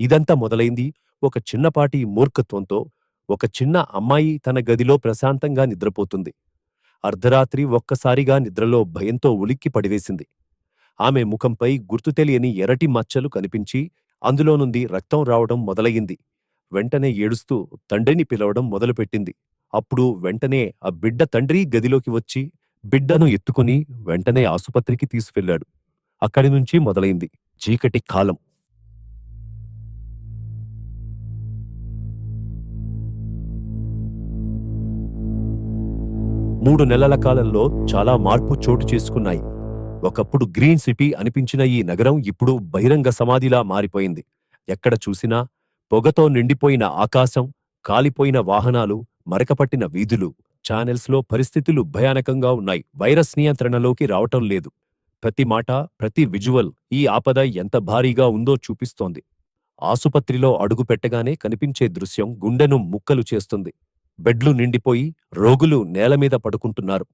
ఇదంతా మొదలైంది ఒక చిన్నపాటి మూర్ఖత్వంతో. ఒక చిన్న అమ్మాయి తన గదిలో ప్రశాంతంగా నిద్రపోతుంది. అర్ధరాత్రి ఒక్కసారిగా నిద్రలో భయంతో ఉలిక్కి పడివేసింది. ఆమె ముఖంపై గుర్తు తెలియని ఎరటి మచ్చలు కనిపించి అందులో నుండి రక్తం రావడం మొదలయ్యింది. వెంటనే ఏడుస్తూ తండ్రిని పిలవడం మొదలుపెట్టింది. అప్పుడు వెంటనే ఆ బిడ్డ తండ్రి గదిలోకి వచ్చి బిడ్డను ఎత్తుకుని వెంటనే ఆసుపత్రికి తీసుకెళ్ళాడు అక్కడి నుంచి మొదలైంది చీకటి కాలం. మూడు నెలల కాలంలో చాలా మార్పు చోటు చేసుకున్నాయి. ఒకప్పుడు గ్రీన్ సిటీ అనిపించిన ఈ నగరం ఇప్పుడు బహిరంగ సమాధిలా మారిపోయింది. ఎక్కడ చూసినా పొగతో నిండిపోయిన ఆకాశం కాలిపోయిన వాహనాలు మరకపట్టిన వీధులు ఛానెల్స్లో పరిస్థితులు భయానకంగా ఉన్నాయి. వైరస్ నియంత్రణలోకి రావటం లేదు. ప్రతి మాట ప్రతి విజువల్ ఈ ఆపద ఎంత భారీగా ఉందో చూపిస్తోంది. ఆసుపత్రిలో అడుగు పెట్టగానే కనిపించే దృశ్యం గుండెను ముక్కలు చేస్తుంది. బెడ్లు నిండిపోయి రోగులు నేలమీద పడుకుంటున్నారు.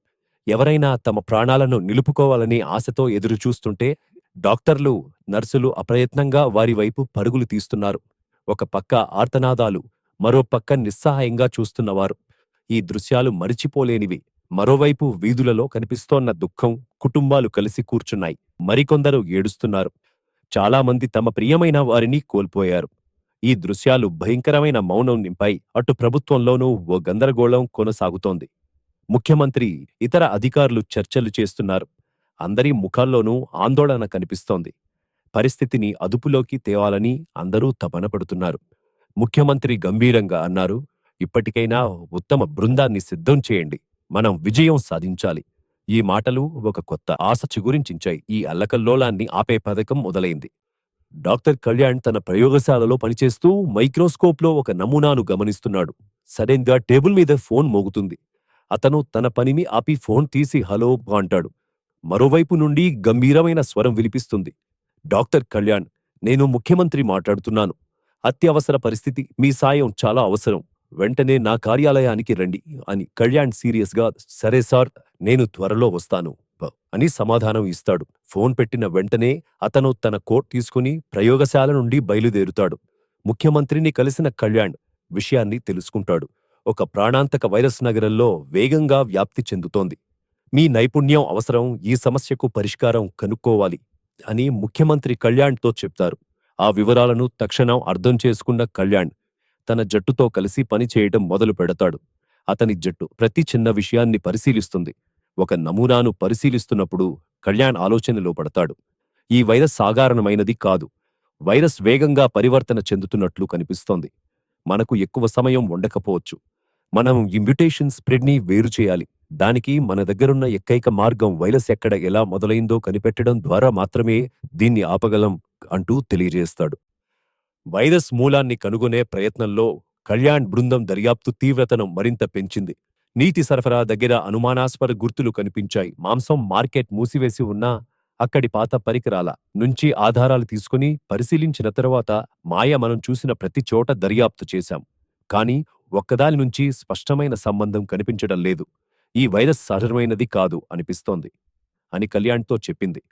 ఎవరైనా తమ ప్రాణాలను నిలుపుకోవాలని ఆశతో ఎదురుచూస్తుంటే డాక్టర్లు నర్సులు అప్రయత్నంగా వారి వైపు పరుగులు తీస్తున్నారు. ఒక పక్క ఆర్తనాదాలు మరో పక్క నిస్సహాయంగా చూస్తున్నవారు. ఈ దృశ్యాలు మరిచిపోలేనివి. మరోవైపు వీధులలో కనిపిస్తోన్న దుఃఖం కుటుంబాలు కలిసి కూర్చున్నాయి. మరికొందరు ఏడుస్తున్నారు. చాలామంది తమ ప్రియమైన వారిని కోల్పోయారు. ఈ దృశ్యాలు భయంకరమైన మౌనం నింపాయి. అటు ప్రభుత్వంలోనూ ఓ గందరగోళం కొనసాగుతోంది. ముఖ్యమంత్రి ఇతర అధికారులు చర్చలు చేస్తున్నారు. అందరి ముఖాల్లోనూ ఆందోళన కనిపిస్తోంది. పరిస్థితిని అదుపులోకి తేవాలని అందరూ తపనపడుతున్నారు ముఖ్యమంత్రి గంభీరంగా అన్నారు ఇప్పటికైనా ఉత్తమ బృందాన్ని సిద్ధం చేయండి. మనం విజయం సాధించాలి. ఈ మాటలు ఒక కొత్త ఆశ చిగురించించాయి. ఈ అల్లకల్లోలాన్ని ఆపే పథకం మొదలైంది. డాక్టర్ కళ్యాణ్ తన ప్రయోగశాలలో పనిచేస్తూ మైక్రోస్కోప్లో ఒక నమూనాను గమనిస్తున్నాడు. సడెన్గా టేబుల్ మీద ఫోన్ మోగుతుంది. అతను తన పనిని ఆపి ఫోన్ తీసి హలో అంటాడు. మరోవైపు నుండి గంభీరమైన స్వరం వినిపిస్తుంది. డాక్టర్ కళ్యాణ్ నేను ముఖ్యమంత్రి మాట్లాడుతున్నాను. అత్యవసర పరిస్థితి మీ సాయం చాలా అవసరం. వెంటనే నా కార్యాలయానికి రండి అని కళ్యాణ్ సీరియస్గా సరే సార్ నేను త్వరలో వస్తాను అని సమాధానం ఇస్తాడు. ఫోన్ పెట్టిన వెంటనే అతను తన కోట్ తీసుకుని ప్రయోగశాల నుండి బయలుదేరుతాడు. ముఖ్యమంత్రిని కలిసిన కళ్యాణ్ విషయాన్ని తెలుసుకుంటాడు. ఒక ప్రాణాంతక వైరస్ నగరంలో వేగంగా వ్యాప్తి చెందుతోంది. మీ నైపుణ్యం అవసరం ఈ సమస్యకు పరిష్కారం కనుక్కోవాలి అని ముఖ్యమంత్రి కళ్యాణ్తో చెప్తారు. ఆ వివరాలను తక్షణం అర్థం చేసుకున్న కళ్యాణ్ తన జట్టుతో కలిసి పనిచేయటం మొదలు పెడతాడు. అతని జట్టు ప్రతి చిన్న విషయాన్ని పరిశీలిస్తుంది. ఒక నమూనాను పరిశీలిస్తున్నప్పుడు కళ్యాణ్ ఆలోచనలో పడతాడు. ఈ వైరస్ సాధారణమైనది కాదు. వైరస్ వేగంగా పరివర్తన చెందుతున్నట్లు కనిపిస్తోంది. మనకు ఎక్కువ సమయం ఉండకపోవచ్చు. మనం ఈ మ్యుటేషన్ స్ప్రెడ్ని వేరు చేయాలి. దానికి మన దగ్గరున్న ఏకైక మార్గం వైరస్ ఎక్కడ ఎలా మొదలైందో కనిపెట్టడం ద్వారా మాత్రమే దీన్ని ఆపగలం అంటూ తెలియజేస్తాడు. వైరస్ మూలాన్ని కనుగొనే ప్రయత్నంలో కళ్యాణ్ బృందం దర్యాప్తు తీవ్రతను మరింత పెంచింది. నీటి సరఫరా దగ్గర అనుమానాస్పద గుర్తులు కనిపించాయి. మాంసం మార్కెట్ మూసివేసి ఉన్నా అక్కడి పాత పరికరాల నుంచి ఆధారాలు తీసుకుని పరిశీలించిన తరువాత మాయ మనం చూసిన ప్రతి చోట దర్యాప్తు చేశాం. కానీ ఒక్కదాని నుంచి స్పష్టమైన సంబంధం కనిపించడం లేదు. ఈ వైరస్ సహజమైనది కాదు అనిపిస్తోంది అని కళ్యాణ్తో చెప్పింది.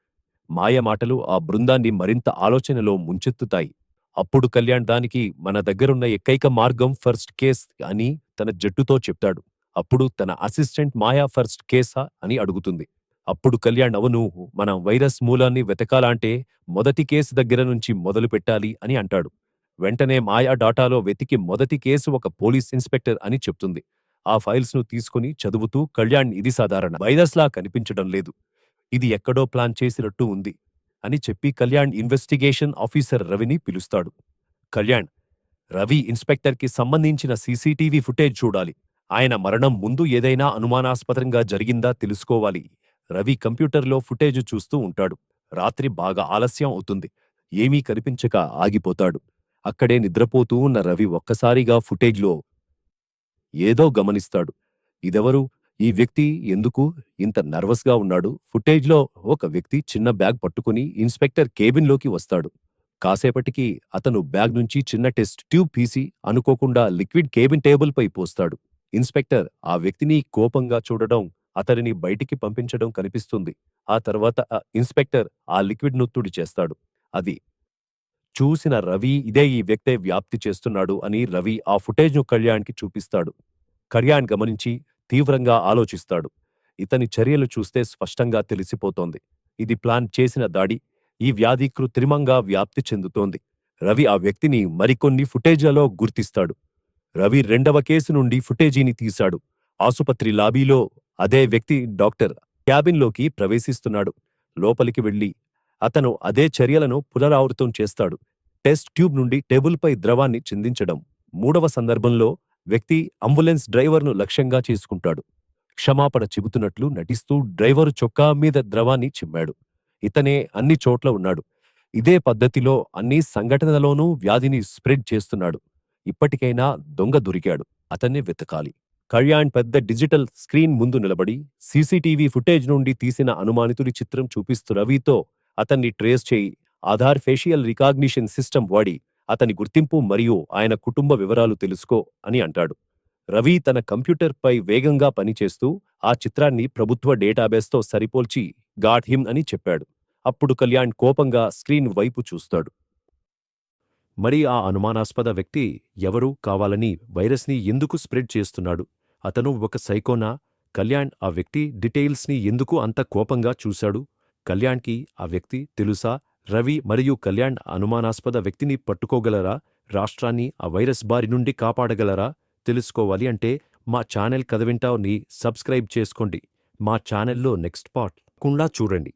మాయ మాటలు ఆ బృందాన్ని మరింత ఆలోచనలో ముంచెత్తుతాయి. అప్పుడు కళ్యాణ్ దానికి మన దగ్గరున్న ఏకైక మార్గం ఫస్ట్ కేస్ అని తన జట్టుతో చెప్తాడు. అప్పుడు తన అసిస్టెంట్ మాయా ఫస్ట్ కేసా అని అడుగుతుంది. అప్పుడు కళ్యాణ్ అవును మనం వైరస్ మూలాన్ని వెతకాలంటే మొదటి కేసు దగ్గర నుంచి మొదలు పెట్టాలి అని అంటాడు. వెంటనే మాయా డాటాలో వెతికి మొదటి కేసు ఒక పోలీస్ ఇన్స్పెక్టర్ అని చెప్తుంది. ఆ ఫైల్స్ను తీసుకుని చదువుతూ కళ్యాణ్ ఇది సాధారణ. వైరస్లా కనిపించడం లేదు. ఇది ఎక్కడో ప్లాన్ చేసినట్టు ఉంది అని చెప్పి కళ్యాణ్ ఇన్వెస్టిగేషన్ ఆఫీసర్ రవిని పిలుస్తాడు. కళ్యాణ్ రవి ఇన్స్పెక్టర్కి సంబంధించిన సీసీటీవీ ఫుటేజ్ చూడాలి. ఆయన మరణం ముందు ఏదైనా అనుమానాస్పదంగా జరిగిందా తెలుసుకోవాలి. రవి కంప్యూటర్లో ఫుటేజ్ చూస్తూ ఉంటాడు. రాత్రి బాగా ఆలస్యం అవుతుంది. ఏమీ కనిపించక ఆగిపోతాడు. అక్కడే నిద్రపోతూ ఉన్న రవి ఒక్కసారిగా ఫుటేజ్లో ఏదో గమనిస్తాడు. ఇదెవరు? ఈ వ్యక్తి? ఎందుకు? ఇంత నర్వస్గా ఉన్నాడు. ఫుటేజ్లో ఒక వ్యక్తి చిన్న బ్యాగ్ పట్టుకుని ఇన్స్పెక్టర్ కేబిన్లోకి వస్తాడు. కాసేపటికి అతను బ్యాగ్ నుంచి చిన్న టెస్ట్ ట్యూబ్ తీసి అనుకోకుండా లిక్విడ్ కేబిన్ టేబుల్పై పోస్తాడు. ఇన్స్పెక్టర్ ఆ వ్యక్తిని కోపంగా చూడడం అతనిని బయటికి పంపించడం కనిపిస్తుంది. ఆ తర్వాత ఆ ఇన్స్పెక్టర్ ఆ లిక్విడ్ నొత్తుడి చేస్తాడు. అది చూసిన రవి ఇదే ఈ వ్యక్తే వ్యాప్తి చేస్తున్నాడు అని రవి ఆ ఫుటేజ్ను కళ్యాణ్కి చూపిస్తాడు. కళ్యాణ్ గమనించి తీవ్రంగా ఆలోచిస్తాడు. ఇతని చర్యలు చూస్తే స్పష్టంగా తెలిసిపోతోంది. ఇది ప్లాన్ చేసిన దాడి ఈ వ్యాధి కృత్రిమంగా వ్యాప్తి చెందుతోంది. రవి ఆ వ్యక్తిని మరికొన్ని ఫుటేజ్లలో గుర్తిస్తాడు. రవి రెండవ కేసు నుండి ఫుటేజీని తీశాడు. ఆసుపత్రి లాబీలో అదే వ్యక్తి డాక్టర్ క్యాబిన్లోకి ప్రవేశిస్తున్నాడు. లోపలికి వెళ్ళి అతను అదే చర్యలను పునరావృతం చేస్తాడు. టెస్ట్ ట్యూబ్ నుండి టేబుల్పై ద్రవాన్ని చిందించడం. మూడవ సందర్భంలో వ్యక్తి అంబులెన్స్ డ్రైవర్ను లక్ష్యంగా చేసుకుంటాడు. క్షమాపణ చెబుతున్నట్లు నటిస్తూ డ్రైవరు చొక్కా మీద ద్రవాన్ని చిమ్మాడు. ఇతనే అన్ని చోట్ల ఉన్నాడు. ఇదే పద్ధతిలో అన్ని సంఘటనలోనూ వ్యాధిని స్ప్రెడ్ చేస్తున్నాడు. ఇప్పటికైనా దొంగ దొరికాడు. అతన్ని వెతకాలి. కళ్యాణ్ పెద్ద డిజిటల్ స్క్రీన్ ముందు నిలబడి సీసీటీవీ ఫుటేజ్ నుండి తీసిన అనుమానితుడి చిత్రం చూపిస్తూ రవితో అతన్ని ట్రేస్ చేయి. ఆధార్ ఫేషియల్ రికాగ్నిషన్ సిస్టమ్ వాడి అతని గుర్తింపు మరియు ఆయన కుటుంబ వివరాలు తెలుసుకో అని అంటాడు. రవి తన కంప్యూటర్పై వేగంగా పనిచేస్తూ ఆ చిత్రాన్ని ప్రభుత్వ డేటాబేస్తో సరిపోల్చి గాడ్ హిమ్ అని చెప్పాడు. అప్పుడు కళ్యాణ్ కోపంగా స్క్రీన్ వైపు చూస్తాడు. మరి ఆ అనుమానాస్పద వ్యక్తి ఎవరూ కావాలని వైరస్ని ఎందుకు స్ప్రెడ్ చేస్తున్నాడు? అతను ఒక సైకోనా? కళ్యాణ్ ఆ వ్యక్తి డీటెయిల్స్ని ఎందుకు అంత కోపంగా చూశాడు? కళ్యాణ్కి ఆ వ్యక్తి తెలుసా? రవి మరియు కళ్యాణ్ అనుమానాస్పద వ్యక్తిని పట్టుకోగలరా? రాష్ట్రాన్ని ఆ వైరస్ బారి నుండి కాపాడగలరా? తెలుసుకోవాలి అంటే మా ఛానల్ కథ వింటావుని సబ్స్క్రైబ్ చేసుకోండి. మా ఛానల్లో నెక్స్ట్ పార్ట్. కుండా చూడండి.